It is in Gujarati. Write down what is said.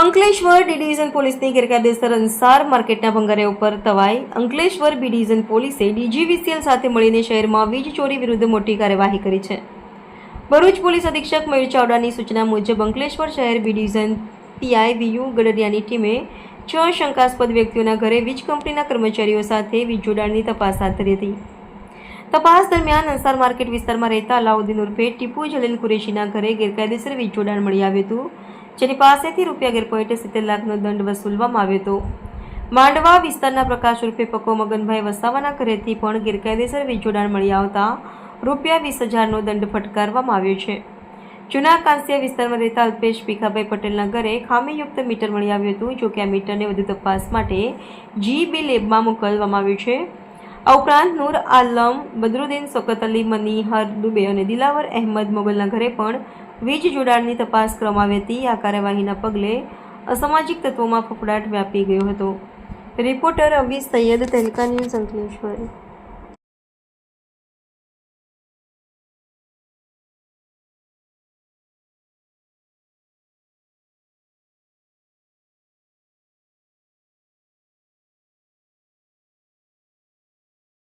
અંકલેશ્વર ડી ડિવિઝન પોલીસની ગેરકાયદેસર અંસાર માર્કેટના ભંગારે ઉપર તવાઈ. અંકલેશ્વર બી ડિવિઝન પોલીસે ડીજીવીસીએલ સાથે મળીને શહેરમાં વીજ ચોરી વિરુદ્ધ મોટી કાર્યવાહી કરી છે. ભરૂચ પોલીસ અધિક્ષક મયુર ચાવડાની સૂચના મુજબ અંકલેશ્વર શહેર બી ડિવિઝન પીઆઈ વીયુ ગડરિયાની ટીમે છ શંકાસ્પદ વ્યક્તિઓના ઘરે વીજ કંપનીના કર્મચારીઓ સાથે વીજ જોડાણની તપાસ હાથ ધરી હતી. તપાસ દરમિયાન અંસાર માર્કેટ વિસ્તારમાં રહેતા અલાઉદ્દીન ઉર્ફે ટીપુ જલીલ કુરેશીના ઘરે ગેરકાયદેસર વીજ જોડાણ મળી આવ્યું હતું. જેની પાસેથી રૂપિયા અગિયાર પોઈન્ટ સિત્તેર લાખનો દંડ વસૂલવામાં આવ્યો હતો. માંડવા વિસ્તારના પ્રકાશ ઉર્ફે પકો મગનભાઈ વસાવાના ઘરેથી પણ ગેરકાયદેસર વીજ જોડાણ મળી આવતા રૂપિયા વીસ હજારનો દંડ ફટકારવામાં આવ્યો છે. જૂના કાંસિયા વિસ્તારમાં રહેતા અલ્પેશ ભીખાભાઈ પટેલના ઘરે ખામીયુક્ત મીટર મળી આવ્યું હતું, જો કે આ મીટરને વધુ તપાસ માટે જી બી લેબમાં મોકલવામાં આવ્યું છે. આ ઉપરાંત નૂર આલમ, બદરુદ્દીન સોકત અલી મનીહર દુબે અને દિલાવર અહેમદ મોગલના ઘરે પણ વીજ જોડાણની તપાસ કરવામાં આવી હતી. આ કાર્યવાહીના પગલે અસામાજિક તત્વોમાં ફફડાટ વ્યાપી ગયો હતો. Reporter Abi Saiyed, Tehelka news